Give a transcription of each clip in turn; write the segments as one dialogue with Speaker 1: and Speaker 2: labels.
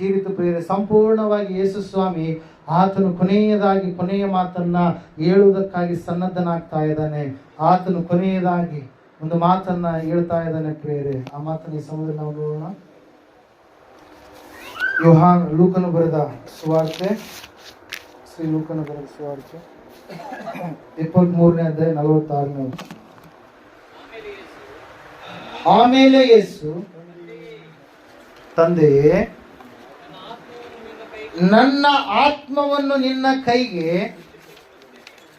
Speaker 1: ತೀರಿತು ಪ್ರೇರೆ ಸಂಪೂರ್ಣವಾಗಿ ಯೇಸು ಸ್ವಾಮಿ ಆತನು ಕೊನೆಯದಾಗಿ ಕೊನೆಯ ಮಾತನ್ನ ಹೇಳುವುದಕ್ಕಾಗಿ ಸನ್ನದ್ಧನಾಗ್ತಾ ಇದ್ದಾನೆ. ಆತನು ಕೊನೆಯದಾಗಿ ಒಂದು ಮಾತನ್ನ ಹೇಳ್ತಾ ಇದ್ದಾನೆ ಪ್ರೇರೆ ಆ ಮಾತನ್ನ ಈ ಸಮಯದಲ್ಲಿ ನಾವು ನೋಡೋಣ. ಯೋಹಾನ್, ಲೂಕನು ಬರೆದ ಸುವಾರ್ತೆ. ಶ್ರೀ ಲೂಕನು ಬರೆದ ಸುವಾರ್ತೆ. ಇಪ್ಪತ್ತ್ ಮೂರನೇ ಅಧ್ಯಾಯ ನಲವತ್ತಾರನೇ ಆಮೇಲೆ ಯೇಸು ತಂದೆಯೇ ನನ್ನ ಆತ್ಮವನ್ನು ನಿನ್ನ ಕೈಗೆ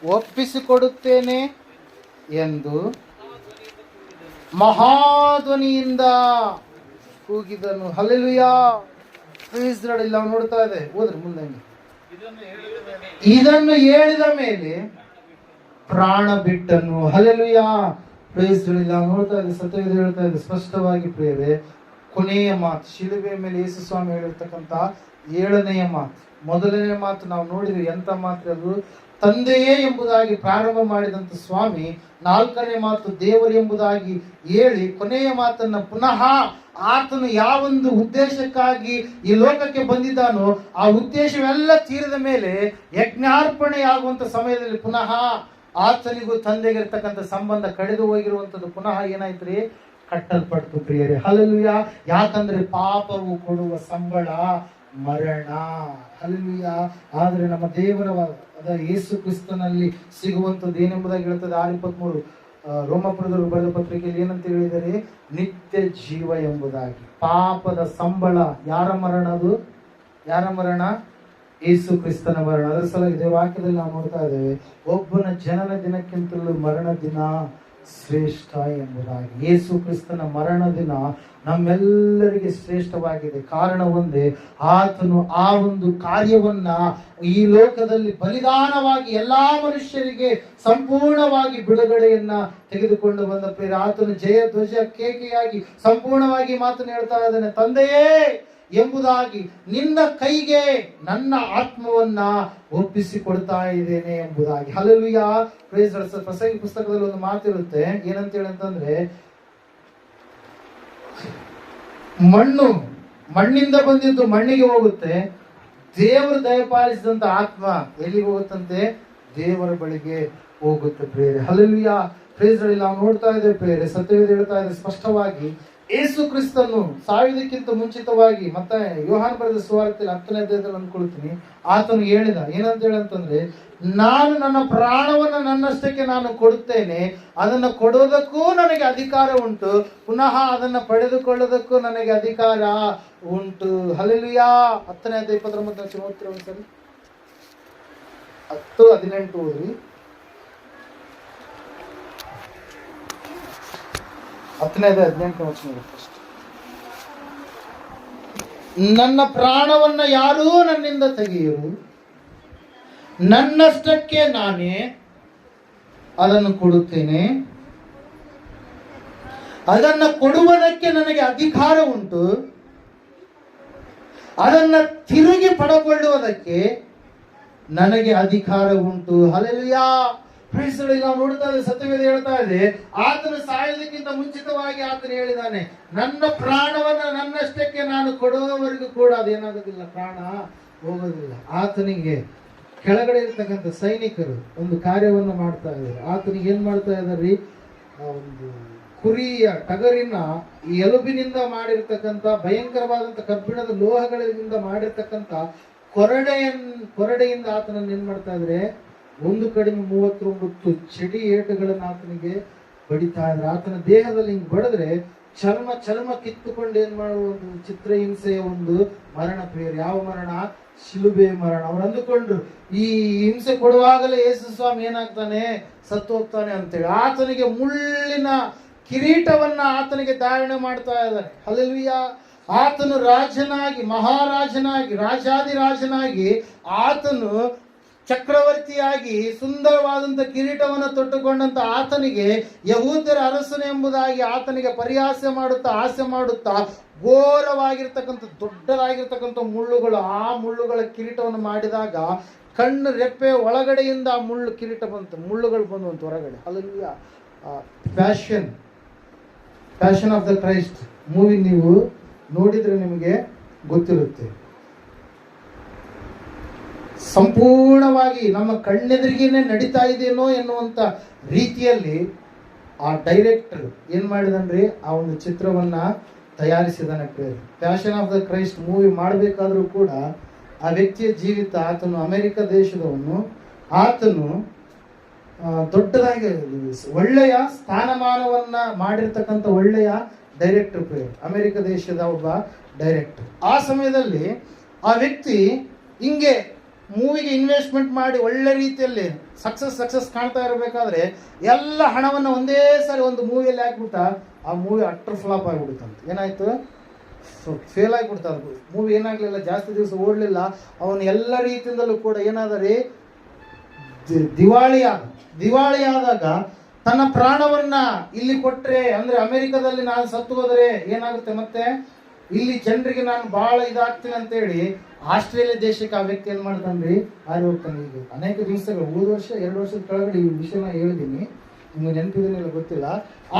Speaker 1: ಒಪ್ಪಿಸಿಕೊಡುತ್ತೇನೆ ಎಂದು ಮಹಾಧ್ವನಿಯಿಂದ ಕೂಗಿದನು. ಹಲ್ಲೆಲೂಯಾ. ಪ್ಲೀಸ್ ನೋಡ್ತಾ ಇದೆ. ಹೋದ್ರೆ ಮುಂದೆ. ಇದನ್ನು ಹೇಳಿದ ಮೇಲೆ ಪ್ರಾಣ ಬಿಟ್ಟನು. ಹಲಲುಯಾ ಪ್ರೇಸ್ ನೋಡ್ತಾ ಇದೆ, ಸತ್ಯವೇದ ಹೇಳ್ತಾ ಇದೆ, ಸ್ಪಷ್ಟವಾಗಿ ಪ್ರೇರೆ ಕೊನೆಯ ಮಾತು ಶಿಲುಬೆ ಮೇಲೆ ಯೇಸು ಸ್ವಾಮಿ ಹೇಳಿರ್ತಕ್ಕಂತ ಏಳನೆಯ ಮಾತು. ಮೊದಲನೇ ಮಾತು ನಾವು ನೋಡಿದ್ವಿ ಎಂತ ಮಾತು ಅದು? ತಂದೆಯೇ ಎಂಬುದಾಗಿ ಪ್ರಾರಂಭ ಮಾಡಿದಂತ ಸ್ವಾಮಿ ನಾಲ್ಕನೇ ಮಾತು ದೇವರು ಎಂಬುದಾಗಿ ಹೇಳಿ ಕೊನೆಯ ಮಾತನ್ನ ಪುನಃ ಆತನು ಯಾವೊಂದು ಉದ್ದೇಶಕ್ಕಾಗಿ ಈ ಲೋಕಕ್ಕೆ ಬಂದಿದ್ದಾನೋ ಆ ಉದ್ದೇಶವೆಲ್ಲ ತೀರಿದ ಮೇಲೆ ಯಜ್ಞಾರ್ಪಣೆ ಆಗುವಂತ ಸಮಯದಲ್ಲಿ ಪುನಃ ಆತನಿಗೂ ತಂದೆಗೆ ಇರ್ತಕ್ಕಂಥ ಸಂಬಂಧ ಕಳೆದು ಹೋಗಿರುವಂಥದ್ದು ಪುನಃ ಏನಾಯ್ತ್ರಿ? ಕಟ್ಟಲ್ಪಟ್ಟು ಪ್ರಿಯರೇ. ಹಲಲುಯ ಯಾಕಂದ್ರೆ ಪಾಪವು ಕೊಡುವ ಸಂಬಳ ಮರಣ. ಅಲ್ಲಿಯ ಆದ್ರೆ ನಮ್ಮ ದೇವರ ಅದ ಯೇಸು ಕ್ರಿಸ್ತನಲ್ಲಿ ಸಿಗುವಂತದ್ದು ಏನೆಂಬುದಾಗಿ ಹೇಳ್ತದೆ ಆರು ಇಪ್ಪತ್ಮೂರು. ರೋಮಪುರದವರು ಬರೆದ ಪತ್ರಿಕೆಯಲ್ಲಿ ಏನಂತ ಹೇಳಿದರೆ, ನಿತ್ಯ ಜೀವ ಎಂಬುದಾಗಿ. ಪಾಪದ ಸಂಬಳ. ಯಾರ ಮರಣ ಅದು? ಯಾರ ಮರಣ? ಯೇಸು ಕ್ರಿಸ್ತನ ಮರಣ. ಅದರ ಸಲ ಇದೇ ವಾಕ್ಯದಲ್ಲಿ ನಾವು ನೋಡ್ತಾ ಇದ್ದೇವೆ, ಒಬ್ಬನ ಜನನ ದಿನಕ್ಕಿಂತಲೂ ಮರಣ ದಿನ ಶ್ರೇಷ್ಠ ಎಂಬುದಾಗಿ. ಯೇಸು ಕ್ರಿಸ್ತನ ಮರಣ ದಿನ ನಮ್ಮೆಲ್ಲರಿಗೆ ಶ್ರೇಷ್ಠವಾಗಿದೆ. ಕಾರಣ ಒಂದೇ ಆತನು ಆ ಒಂದು ಕಾರ್ಯವನ್ನ ಈ ಲೋಕದಲ್ಲಿ ಬಲಿದಾನವಾಗಿ ಎಲ್ಲಾ ಮನುಷ್ಯರಿಗೆ ಸಂಪೂರ್ಣವಾಗಿ ಬಿಡುಗಡೆಯನ್ನ ತೆಗೆದುಕೊಂಡು ಬಂದ ಪ್ರೇರ ಆತನು ಜಯ ಧ್ವಜ ಕೇಕೆಯಾಗಿ ಸಂಪೂರ್ಣವಾಗಿ ಮಾತನ್ನು ಹೇಳ್ತಾ ಇದ್ದಾನೆ, ತಂದೆಯೇ, ಎಂಬುದಾಗಿ ನಿನ್ನ ಕೈಗೆ ನನ್ನ ಆತ್ಮವನ್ನ ಒಪ್ಪಿಸಿಕೊಡ್ತಾ ಇದ್ದೇನೆ ಎಂಬುದಾಗಿ. ಹಲಲುಯ ಪ್ರಸಂಗಿ ಪುಸ್ತಕದಲ್ಲಿ ಒಂದು ಮಾತಿರುತ್ತೆ ಏನಂತ ಹೇಳಂತಂದ್ರೆ ಮಣ್ಣು, ಮಣ್ಣಿಂದ ಬಂದಿದ್ದು ಮಣ್ಣಿಗೆ ಹೋಗುತ್ತೆ. ದೇವರು ದಯಪಾಲಿಸಿದಂತ ಆತ್ಮ ಎಲ್ಲಿಗೆ ಹೋಗುತ್ತಂತೆ? ದೇವರ ಬಳಿಗೆ ಹೋಗುತ್ತೆ ಪ್ರೇರೆ ಹಲಲುಯ ಪ್ರೇಸ್ಗಳಲ್ಲಿ ನಾವು ನೋಡ್ತಾ ಇದ್ದೇವೆ ಪ್ರೇರೆ ಸತ್ಯವೇದ ಹೇಳ್ತಾ ಇದೆ ಸ್ಪಷ್ಟವಾಗಿ ಏಸು ಕ್ರಿಸ್ತನು ಸಾಯುವುದಕ್ಕಿಂತ ಮುಂಚಿತವಾಗಿ ಮತ್ತೆ ಯೋಹಾನ್ ಬರೆದ ಸುವಾರ್ತೆಯಲ್ಲಿ ಹತ್ತನೇ ಅಧ್ಯಾಯದಲ್ಲಿ ಅಂದ್ಕೊಳ್ತೀನಿ ಆತನು ಹೇಳಿದ, ಏನಂತ ಹೇಳಂತಂದ್ರೆ ನಾನು ನನ್ನ ಪ್ರಾಣವನ್ನು ನನ್ನಷ್ಟಕ್ಕೆ ನಾನು ಕೊಡುತ್ತೇನೆ, ಅದನ್ನು ಕೊಡೋದಕ್ಕೂ ನನಗೆ ಅಧಿಕಾರ ಉಂಟು, ಪುನಃ ಅದನ್ನು ಪಡೆದುಕೊಳ್ಳೋದಕ್ಕೂ ನನಗೆ ಅಧಿಕಾರ ಉಂಟು. ಹಲಲುಯಾ ಹತ್ತನೇ ಅಧ್ಯಾಯ ಇಪ್ಪತ್ತೊಂಬತ್ತು ಹತ್ತು ಹದಿನೆಂಟು ಓದ್ರಿ. ಹತ್ತನೇ ಹದಿನೆಂಟನೇ ಹದಿನೆಂಟು ವಚನ ನನ್ನ ಪ್ರಾಣವನ್ನು ಯಾರೂ ನನ್ನಿಂದ ತೆಗೆಯರು. ನನ್ನಷ್ಟಕ್ಕೆ ನಾನೇ ಅದನ್ನು ಕೊಡುತ್ತೇನೆ. ಅದನ್ನು ಕೊಡುವುದಕ್ಕೆ ನನಗೆ ಅಧಿಕಾರ ಉಂಟು. ಅದನ್ನು ತಿರುಗಿ ಪಡಕೊಳ್ಳುವುದಕ್ಕೆ ನನಗೆ ಅಧಿಕಾರ ಉಂಟು. ಹಲೆಲುಯಾ ನಾವು ನೋಡ್ತಾ ಇದ್ದೇವೆ, ಸತ್ಯವೇದ ಹೇಳ್ತಾ ಇದೆ, ಆತನು ಸಾಯೋದಕ್ಕಿಂತ ಮುಂಚಿತವಾಗಿ ಆತನು ಹೇಳಿದಾನೆ ನನ್ನ ಪ್ರಾಣವನ್ನ ನನ್ನಷ್ಟಕ್ಕೆ ನಾನು ಕೊಡುವವರೆಗೂ ಕೂಡ ಅದೇನಾಗೋದಿಲ್ಲ, ಪ್ರಾಣ ಹೋಗೋದಿಲ್ಲ. ಆತನಿಗೆ ಕೆಳಗಡೆ ಇರ್ತಕ್ಕಂಥ ಸೈನಿಕರು ಒಂದು ಕಾರ್ಯವನ್ನು ಮಾಡ್ತಾ ಇದ್ದಾರೆ. ಆತನಿಗೆ ಏನ್ ಮಾಡ್ತಾ ಇದ್ದಾರೆ? ಒಂದು ಕುರಿಯ ಟಗರಿನ ಎಲುಬಿನಿಂದ ಮಾಡಿರ್ತಕ್ಕಂಥ, ಭಯಂಕರವಾದಂಥ ಕಬ್ಬಿಣದ ಲೋಹಗಳಿಂದ ಮಾಡಿರ್ತಕ್ಕಂಥ ಕೊರಡೆಯನ್, ಕೊರಡೆಯಿಂದ ಆತನನ್ನು ಏನ್ ಮಾಡ್ತಾ ಇದ್ರೆ ಒಂದು ಕಡಿಮೆ ಮೂವತ್ತೊಂಬತ್ತು ಚಡಿ ಏಟುಗಳನ್ನು ಆತನಿಗೆ ಬಡಿತಾ ಇದ್ರೆ ಆತನ ದೇಹದಲ್ಲಿ ಹಿಂಗೆ ಬಡಿದ್ರೆ ಚರ್ಮ ಚರ್ಮ ಕಿತ್ತುಕೊಂಡು ಏನ್ ಮಾಡುವ ಒಂದು ಚಿತ್ರಹಿಂಸೆಯ ಒಂದು ಮರಣ ಪ್ರಿಯರು. ಯಾವ ಮರಣ? ಶಿಲುಬೆ ಮರಣ. ಅವ್ರು ಅಂದುಕೊಂಡ್ರು, ಈ ಹಿಂಸೆ ಕೊಡುವಾಗಲೇ ಯೇಸು ಸ್ವಾಮಿ ಏನಾಗ್ತಾನೆ? ಸತ್ತು ಹೋಗ್ತಾನೆ ಅಂತೇಳಿ. ಆತನಿಗೆ ಮುಳ್ಳಿನ ಕಿರೀಟವನ್ನ ಆತನಿಗೆ ಧಾರಣೆ ಮಾಡ್ತಾ ಇದ್ದಾರೆ ಅಲ್ಲೆಲ್ವಿಯ ಆತನು ರಾಜನಾಗಿ, ಮಹಾರಾಜನಾಗಿ ರಾಜಾದಿರಾಜನಾಗಿ ಆತನು ಚಕ್ರವರ್ತಿಯಾಗಿ ಸುಂದರವಾದಂತ ಕಿರೀಟವನ್ನು ತೊಟ್ಟುಕೊಂಡಂತ ಆತನಿಗೆ ಯಹೂದ್ಯರ ಅರಸನು ಎಂಬುದಾಗಿ ಆತನಿಗೆ ಪರಿಹಾಸ್ಯ ಮಾಡುತ್ತಾ ಹಾಸ್ಯ ಮಾಡುತ್ತಾ ಘೋರವಾಗಿರ್ತಕ್ಕಂಥ ದೊಡ್ಡದಾಗಿರ್ತಕ್ಕಂಥ ಮುಳ್ಳುಗಳು, ಆ ಮುಳ್ಳುಗಳ ಕಿರೀಟವನ್ನು ಮಾಡಿದಾಗ ಕಣ್ಣು ರೆಪ್ಪೆ ಒಳಗಡೆಯಿಂದ ಆ ಮುಳ್ಳು ಕಿರೀಟ ಬಂತು, ಮುಳ್ಳುಗಳು ಬಂದಂತ ಹೊರಗಡೆ. ಅಲ್ಲಿಯ passion passion of the Christ movie ನೀವು ನೋಡಿದ್ರೆ ನಿಮಗೆ ಗೊತ್ತಿರುತ್ತೆ. ಸಂಪೂರ್ಣವಾಗಿ ನಮ್ಮ ಕಣ್ಣೆದುರಿಗೇನೆ ನಡೀತಾ ಇದೇನೋ ಎನ್ನುವಂತ ರೀತಿಯಲ್ಲಿ ಆ ಡೈರೆಕ್ಟರ್ ಏನ್ ಮಾಡಿದನ್ರಿ? ಆ ಒಂದು ಚಿತ್ರವನ್ನ ತಯಾರಿಸಿದಾನೆ passion of the Christ movie ಮಾಡಬೇಕಾದ್ರೂ ಕೂಡ ಆ ವ್ಯಕ್ತಿಯ ಜೀವಿತ ಆತನು ಅಮೆರಿಕ ದೇಶದವನು. ಆತನು ದೊಡ್ಡದಾಗಿ ಒಳ್ಳೆಯ ಸ್ಥಾನಮಾನವನ್ನ ಮಾಡಿರ್ತಕ್ಕಂಥ ಒಳ್ಳೆಯ ಡೈರೆಕ್ಟರ್ ಪ್ರೇಯರ್ ಅಮೆರಿಕ ದೇಶದ ಒಬ್ಬ ಡೈರೆಕ್ಟರ್. ಆ ಸಮಯದಲ್ಲಿ ಆ ವ್ಯಕ್ತಿ ಹಿಂಗೆ ಮೂವಿಗೆ ಇನ್ವೆಸ್ಟ್ಮೆಂಟ್ ಮಾಡಿ ಒಳ್ಳೆ ರೀತಿಯಲ್ಲಿ ಸಕ್ಸಸ್ ಸಕ್ಸಸ್ ಕಾಣ್ತಾ ಇರಬೇಕಾದ್ರೆ ಎಲ್ಲ ಹಣವನ್ನು ಒಂದೇ ಸಾರಿ ಒಂದು ಮೂವಿಯಲ್ಲಿ ಹಾಕ್ಬಿಟ್ಟ ಆ ಮೂವಿ ಅಟ್ರ್ ಫ್ಲಾಪ್ ಆಗಿಬಿಡುತ್ತಂತ. ಏನಾಯ್ತು? ಫೇಲ್ ಆಗಿಬಿಡ್ತ ಅದು ಮೂವಿ ಏನಾಗ್ಲಿಲ್ಲ, ಜಾಸ್ತಿ ದಿವಸ ಓಡಲಿಲ್ಲ. ಅವನು ಎಲ್ಲ ರೀತಿಯಿಂದಲೂ ಕೂಡ ಏನಾದರೆ ದಿವಾಳಿ ಆದ ದಿವಾಳಿಯಾದ ದಿವಾಳಿಯಾದಾಗ ತನ್ನ ಪ್ರಾಣವನ್ನ ಇಲ್ಲಿ ಕೊಟ್ಟರೆ ಅಂದ್ರೆ ಅಮೆರಿಕದಲ್ಲಿ ನಾನು ಸತ್ತು ಹೋದರೆ ಏನಾಗುತ್ತೆ ಮತ್ತೆ? ಇಲ್ಲಿ ಜನರಿಗೆ ನಾನು ಭಾಳ ಇದಾಗ್ತೀನಿ ಅಂತೇಳಿ ಆಸ್ಟ್ರೇಲಿಯಾ ದೇಶಕ್ಕೆ ಆ ವ್ಯಕ್ತಿ ಏನ್ ಮಾಡ್ತಾನ್ರಿ ಹಾರಿ ಹೋಗ್ತಾನೆ. ಈಗ ಅನೇಕ ದಿವಸಗಳು, ಮೂರು ವರ್ಷ, ಎರಡು ವರ್ಷದ ಕೆಳಗಡೆ ಈ ವಿಷಯನ ಹೇಳಿದ್ದೀನಿ ನಿಮ್ಗೆ ನೆನಪಿದೆ ಗೊತ್ತಿಲ್ಲ.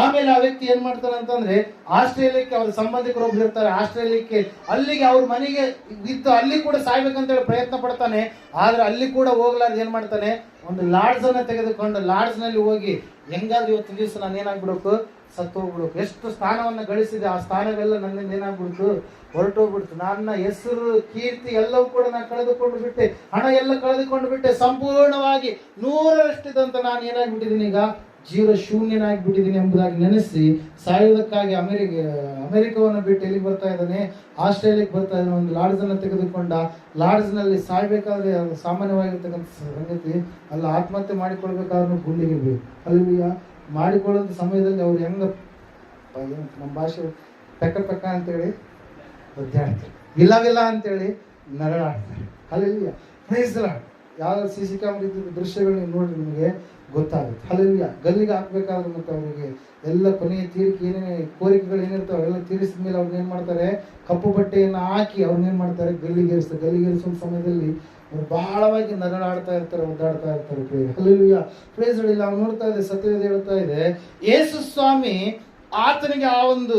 Speaker 1: ಆಮೇಲೆ ಆ ವ್ಯಕ್ತಿ ಏನ್ ಮಾಡ್ತಾರೆ ಅಂತಂದ್ರೆ ಆಸ್ಟ್ರೇಲಿಯಾಕ್ಕೆ ಅವ್ರ ಸಂಬಂಧಿಕರು ಒಬ್ರು ಇರ್ತಾರೆ, ಆಸ್ಟ್ರೇಲಿಯಾಕ್ಕೆ ಅಲ್ಲಿಗೆ ಅವ್ರ ಮನೆಗೆ ಇದ್ದು ಅಲ್ಲಿ ಕೂಡ ಸಾಯ್ಬೇಕಂತೇಳಿ ಪ್ರಯತ್ನ ಪಡ್ತಾನೆ, ಆದ್ರೆ ಅಲ್ಲಿ ಕೂಡ ಹೋಗ್ಲಾರ್ದು ಏನ್ ಮಾಡ್ತಾನೆ, ಒಂದು ಲಾಡ್ಜ್ ಅನ್ನ ತೆಗೆದುಕೊಂಡು ಲಾಡ್ಜ್ನಲ್ಲಿ ಹೋಗಿ ಹೆಂಗಾದ್ರೂ ಇವತ್ತು ದಿವಸ ನಾನು ಏನಾಗ್ಬಿಡ್ಬೇಕು? ಸತ್ತು ಹೋಗ್ಬಿಡ್ಬೇಕು. ಎಷ್ಟು ಸ್ಥಾನವನ್ನ ಗಳಿಸಿದೆ ಆ ಸ್ಥಾನವೆಲ್ಲ ನನ್ನಿಂದ ಏನಾಗ್ಬಿಡ್ತು? ಹೊರಟೋಗ್ಬಿಡ್ತು. ನನ್ನ ಹೆಸರು, ಕೀರ್ತಿ ಎಲ್ಲವೂ ಕೂಡ ನಾನು ಕಳೆದುಕೊಂಡು ಬಿಟ್ಟೆ. ಹಣ ಎಲ್ಲ ಕಳೆದುಕೊಂಡು ಬಿಟ್ಟೆ. ಸಂಪೂರ್ಣವಾಗಿ ನೂರರಷ್ಟಿದಂತ ನಾನು ಏನಾಗ್ಬಿಟ್ಟಿದ್ದೀನಿ ಈಗ? ಜೀವ ಶೂನ್ಯನಾಗ್ಬಿಟ್ಟಿದ್ದೀನಿ ಎಂಬುದಾಗಿ ನೆನೆಸಿ ಸಾಯುವುದಕ್ಕಾಗಿ ಅಮೆರಿಕ ಅಮೆರಿಕವನ್ನು ಬಿಟ್ಟು ಎಲ್ಲಿಗೆ ಬರ್ತಾ ಇದ್ದಾನೆ? ಆಸ್ಟ್ರೇಲಿಯಾಕ್ಕೆ ಬರ್ತಾ ಇದ್ದಾನೆ. ಒಂದು ಲಾಡ್ಜನ್ನು ತೆಗೆದುಕೊಂಡ. ಲಾಡ್ಜ್ನಲ್ಲಿ ಸಾಯ್ಬೇಕಾದ್ರೆ ಸಾಮಾನ್ಯವಾಗಿರ್ತಕ್ಕಂಥ ಸಂಗತಿ. ಅಲ್ಲಿ, ಆತ್ಮಹತ್ಯೆ ಮಾಡಿಕೊಳ್ಬೇಕಾದ್ರೂ ಗುಂಡಿಗೆ ಬೇಕು ಅಲ್ಲಿ ಮಾಡಿಕೊಳ್ಳುವಂಥ ಸಮಯದಲ್ಲಿ ಅವ್ರು ಹೆಂಗ ನಮ್ಮ ಭಾಷೆ ಪೆಕ್ಕ ಪೆಕ್ಕ ಅಂತೇಳಿ? ಒದ್ದಾಡ್ತಾರೆ ವಿಲ್ಲ ವಿಲ್ಲ ಅಂತೇಳಿ ನರಳಾಡ್ತಾರೆ. ಅಲ್ಲಿಯ ಪ್ರೈಸ್ ಯಾವ್ದಾದ್ರು ಸಿ ಸಿ ಕ್ಯಾಮ್ರ ಇದ್ದ ದೃಶ್ಯಗಳು ನೀವು ನೋಡಿ ನಿಮಗೆ ಗೊತ್ತಾಗುತ್ತೆ. ಅಲ್ಲಿಯ ಗಲ್ಲಿಗೆ ಹಾಕ್ಬೇಕಾದ್ರೆ ಮತ್ತು ಅವರಿಗೆ ಎಲ್ಲ ಕೊನೆಯ ತೀರಿಕೆ ಏನೇ ಕೋರಿಕೆಗಳು ಏನಿರ್ತಾವೆ ಎಲ್ಲ ತೀರಿಸಿದ ಮೇಲೆ ಅವ್ರನ್ನ ಏನು ಮಾಡ್ತಾರೆ? ಕಪ್ಪು ಬಟ್ಟೆಯನ್ನು ಹಾಕಿ ಅವ್ರನ್ನ ಏನು ಮಾಡ್ತಾರೆ? ಗಲ್ಲಿಗೇರಿಸ್ತಾರೆ ಗಲ್ಲಿಗೇರಿಸುವ ಸಮಯದಲ್ಲಿ ಅವ್ರು ಬಹಳವಾಗಿ ನರಳಾಡ್ತಾ ಇರ್ತಾರೆ, ಒದ್ದಾಡ್ತಾ ಇರ್ತಾರೆ ಅಲ್ಲಿಯ ಪ್ರೇಸ್ ಇಲ್ಲ ಅವ್ನು ನೋಡ್ತಾ ಇದೆ ಸತ್ಯವೇದ ಹೇಳ್ತಾ ಇದೆ, ಯೇಸು ಸ್ವಾಮಿ ಆತನಿಗೆ ಆ ಒಂದು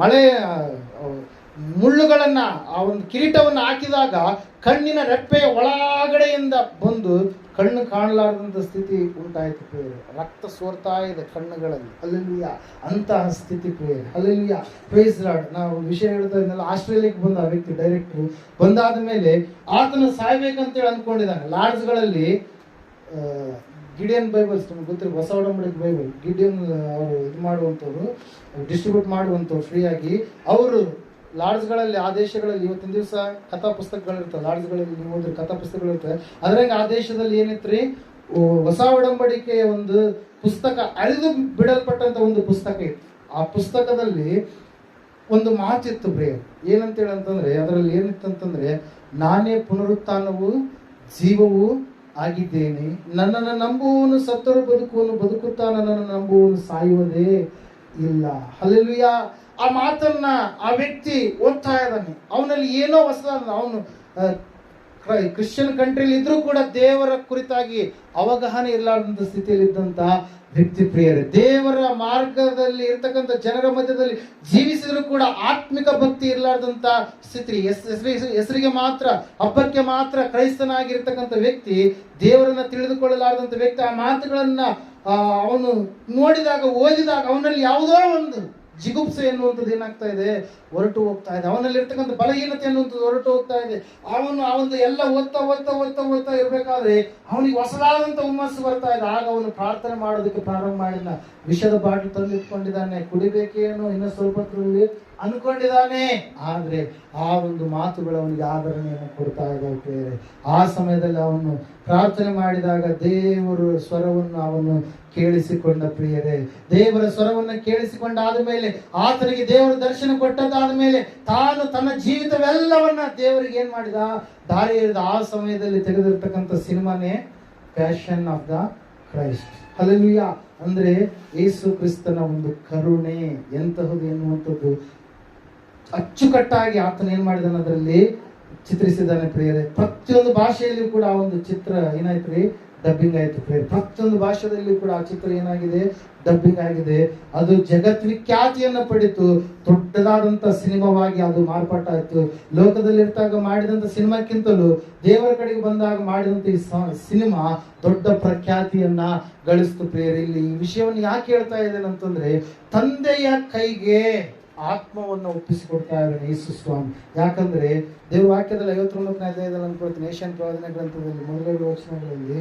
Speaker 1: ಮಳೆಯ ಮುಳ್ಳುಗಳನ್ನ, ಆ ಒಂದು ಕಿರೀಟವನ್ನು ಹಾಕಿದಾಗ ಕಣ್ಣಿನ ರೆಪ್ಪೆಯ ಒಳಗಡೆಯಿಂದ ಬಂದು ಕಣ್ಣು ಕಾಣಲಾರದಂಥ ಸ್ಥಿತಿ ಉಂಟಾಯಿತು ಪ್ರಿಯರು. ರಕ್ತ ಸೋರ್ತಾ ಇದೆ ಕಣ್ಣುಗಳಲ್ಲಿ. ಅಲ್ಲಿಯ ಅಂತಹ ಸ್ಥಿತಿ ಪ್ರಿಯರು. ಅಲ್ಲಿಯ ಪ್ರೈಸ್ ರಾಡ್ ನಾವು ವಿಷಯ ಹೇಳ್ತಾ ಇದ್ದಲ್ಲ ಆಸ್ಟ್ರೇಲಿಯಾಕ್ಕೆ ಬಂದ ವ್ಯಕ್ತಿ ಡೈರೆಕ್ಟ್ರು ಬಂದಾದ ಮೇಲೆ ಆತನ ಸಾಯ್ಬೇಕಂತೇಳಿ ಅಂದ್ಕೊಂಡಿದ್ದಾನೆ. ಲಾಡ್ಜ್ಗಳಲ್ಲಿ ಗಿಡಿಯನ್ ಬೈಬಲ್ಸ್ ನಮ್ಗೆ ಗೊತ್ತಿರೋ ಹೊಸ ಒಡಂಬಡಿಕೆ ಬೈಬಲ್ ಗಿಡಿಯನ್ ಅವರು ಇದು ಮಾಡುವಂಥವ್ರು ಡಿಸ್ಟ್ರಿಬ್ಯೂಟ್ ಮಾಡುವಂಥವ್ರು ಫ್ರೀಯಾಗಿ ಅವರು ಲಾಡ್ಜ್ಗಳಲ್ಲಿ ಆ ದೇಶಗಳಲ್ಲಿ ಇವತ್ತಿನ ದಿವಸ ಕಥಾ ಪುಸ್ತಕಗಳಿರ್ತವೆ ಲಾಡ್ಜ್ಗಳಲ್ಲಿ ನೀವು ಓದಿದ್ರೆ ಕಥಾ ಪುಸ್ತಕಗಳಿರ್ತವೆ ಅದ್ರಂಗೆ ಆ ದೇಶದಲ್ಲಿ ಏನಿತ್ರಿ? ಓ, ಹೊಸ ಒಡಂಬಡಿಕೆಯ ಒಂದು ಪುಸ್ತಕ ಅಳಿದು ಬಿಡಲ್ಪಟ್ಟಂತ ಒಂದು ಪುಸ್ತಕ ಇತ್ತು. ಆ ಪುಸ್ತಕದಲ್ಲಿ ಒಂದು ಮಾತಿತ್ತು ಬ್ರೇ ಏನಂತೇಳಿ ಅಂತಂದ್ರೆ ಅದರಲ್ಲಿ ಏನಿತ್ತಂತಂದ್ರೆ ನಾನೇ ಪುನರುತ್ಥಾನವು ಜೀವವು ಆಗಿದ್ದೇನೆ. ನನ್ನನ್ನು ನಂಬುವನು ಸತ್ತರು ಬದುಕುವನು ಬದುಕುತ್ತಾ ನನ್ನನ್ನು ನಂಬುವನು ಸಾಯುವುದೇ ಇಲ್ಲ. ಹಲ್ಲೆಲೂಯ! ಆ ಮಾತನ್ನ ಆ ವ್ಯಕ್ತಿ ಓದ್ತಾ ಇದ್ದಾನೆ. ಅವನಲ್ಲಿ ಏನೋ ಹೊಸ ಅವನು ಕ್ರಿಶ್ಚಿಯನ್ ಕಂಟ್ರಿಲಿ ಇದ್ರೂ ಕೂಡ ದೇವರ ಕುರಿತಾಗಿ ಅವಗಾಹನೆ ಇರಲಾರ್ದಂಥ ಸ್ಥಿತಿಯಲ್ಲಿ ಇದ್ದಂತಹ ವ್ಯಕ್ತಿ ಪ್ರಿಯರೇ, ದೇವರ ಮಾರ್ಗದಲ್ಲಿ ಇರ್ತಕ್ಕಂಥ ಜನರ ಮಧ್ಯದಲ್ಲಿ ಜೀವಿಸಿದ್ರು ಕೂಡ ಆತ್ಮಿಕ ಭಕ್ತಿ ಇರಲಾರ್ದಂತ ಸ್ಥಿತಿ. ಹೆಸ್- ಹೆಸರಿ- ಹೆಸರಿಗೆ ಮಾತ್ರ, ಹಬ್ಬಕ್ಕೆ ಮಾತ್ರ ಕ್ರೈಸ್ತನಾಗಿರ್ತಕ್ಕಂಥ ವ್ಯಕ್ತಿ, ದೇವರನ್ನ ತಿಳಿದುಕೊಳ್ಳಲಾರದಂತ ವ್ಯಕ್ತಿ, ಆ ಮಾತುಗಳನ್ನ ಅವನು ನೋಡಿದಾಗ, ಓದಿದಾಗ ಅವನಲ್ಲಿ ಯಾವುದೋ ಒಂದು ಜಿಗುಪ್ಸೆ ಎನ್ನುವಂಥದ್ದು ಏನಾಗ್ತಾ ಇದೆ? ಹೊರಟು ಹೋಗ್ತಾ ಇದೆ. ಅವನಲ್ಲಿ ಇರ್ತಕ್ಕಂಥ ಬಲಹೀನತೆ ಅನ್ನುವಂಥದ್ದು ಹೊರಟು ಹೋಗ್ತಾ ಇದೆ. ಅವನು ಅವನು ಎಲ್ಲ ಓದ್ತಾ ಓದ್ತಾ ಓದ್ತಾ ಓದ್ತಾ ಇರಬೇಕಾದ್ರೆ ಅವನಿಗೆ ಹೊಸದಾದಂತ ಹುಮ್ಮಸ್ಸು ಬರ್ತಾ ಇದೆ. ಆಗ ಅವನು ಪ್ರಾರ್ಥನೆ ಮಾಡೋದಕ್ಕೆ ಪ್ರಾರಂಭ ಮಾಡಿದ. ವಿಷದ ಬಾಟಲ್ ತಂದಿಟ್ಕೊಂಡಿದ್ದಾನೆ, ಕುಡಿಬೇಕೇನೋ ಇನ್ನೂ ಸ್ವಲ್ಪ ಅನ್ಕೊಂಡಿದ್ದಾನೆ. ಆದ್ರೆ ಆ ಒಂದು ಮಾತುಗಳು ಅವನಿಗೆ ಆದರಣೆಯನ್ನು ಕೊಡ್ತಾ ಇದ್ದಾವೆ ಪ್ರಿಯರೇ. ಆ ಸಮಯದಲ್ಲಿ ಅವನು ಪ್ರಾರ್ಥನೆ ಮಾಡಿದಾಗ ದೇವರು ಸ್ವರವನ್ನು ಅವನು ಕೇಳಿಸಿಕೊಂಡ ಪ್ರಿಯರೇ. ದೇವರ ಸ್ವರವನ್ನು ಕೇಳಿಸಿಕೊಂಡಾದ ಮೇಲೆ, ಆತನಿಗೆ ದೇವರ ದರ್ಶನ ಕೊಟ್ಟದ್ದಾದ ಮೇಲೆ ತಾನು ತನ್ನ ಜೀವಿತವೆಲ್ಲವನ್ನ ದೇವರಿಗೆ ಏನ್ ಮಾಡಿದ? ದಾರಿ ಹಿಡಿದ ಆ ಸಮಯದಲ್ಲಿ ತೆಗೆದಿರ್ತಕ್ಕಂಥ ಸಿನಿಮಾನೇ passion of the Christ hallelujah ಅಂದ್ರೆ ಯೇಸು ಕ್ರಿಸ್ತನ ಒಂದು ಕರುಣೆ ಎಂತಹುದು ಎನ್ನುವಂಥದ್ದು. ಅಚ್ಚುಕಟ್ಟಾಗಿ ಆತನ ಏನ್ ಮಾಡಿದಾನೆ ಅದರಲ್ಲಿ ಚಿತ್ರಿಸಿದ್ದಾನೆ ಪ್ರಿಯರೇ. ಪ್ರತಿಯೊಂದು ಭಾಷೆಯಲ್ಲಿಯೂ ಕೂಡ ಆ ಒಂದು ಚಿತ್ರ ಏನಾಯ್ತು ರೀ? ಡಬ್ಬಿಂಗ್ ಆಯಿತು ಪ್ರತಿಯೊಂದು ಭಾಷೆದಲ್ಲಿ ಕೂಡ ಆ ಚಿತ್ರ ಏನಾಗಿದೆ? ಡಬ್ಬಿಂಗ್ ಆಗಿದೆ. ಅದು ಜಗದ್ವಿಖ್ಯಾತಿಯನ್ನು ಪಡಿತು, ದೊಡ್ಡದಾದಂತ ಸಿನಿಮಾವಾಗಿ ಅದು ಮಾರ್ಪಾಟಾಯಿತು ಲೋಕದಲ್ಲಿರ್ತಾಗ ಮಾಡಿದಂತ ಸಿನಿಮಾಕ್ಕಿಂತಲೂ ದೇವರ ಕಡೆಗೆ ಬಂದಾಗ ಮಾಡಿದಂತ ಈ ಸಿನಿಮಾ ದೊಡ್ಡ ಪ್ರಖ್ಯಾತಿಯನ್ನ ಗಳಿಸ್ತು ಪ್ರೇರಿ ಇಲ್ಲಿ ಈ ವಿಷಯವನ್ನು ಯಾಕೆ ಹೇಳ್ತಾ ಇದ್ದೇನೆ ಅಂತಂದ್ರೆ, ತಂದೆಯ ಕೈಗೆ ಆತ್ಮವನ್ನು ಒಪ್ಪಿಸಿಕೊಡ್ತಾ ಇದ್ದಾನೆ ಯೇಸು ಸ್ವಾಮಿ. ಯಾಕಂದ್ರೆ ದೇವ್ರ ವಾಕ್ಯದಲ್ಲಿ ಐವತ್ತೊಂಬತ್ತನೇ ಅಧ್ಯಾಯದಲ್ಲಿ ಅನ್ಕೊಳ್ತೀನಿ, ಏಷ್ಯನ್ ಪ್ರವಾದನೆ ಗ್ರಂಥದಲ್ಲಿ ಮೊದಲೆರಡು ವಚನಗಳಲ್ಲಿ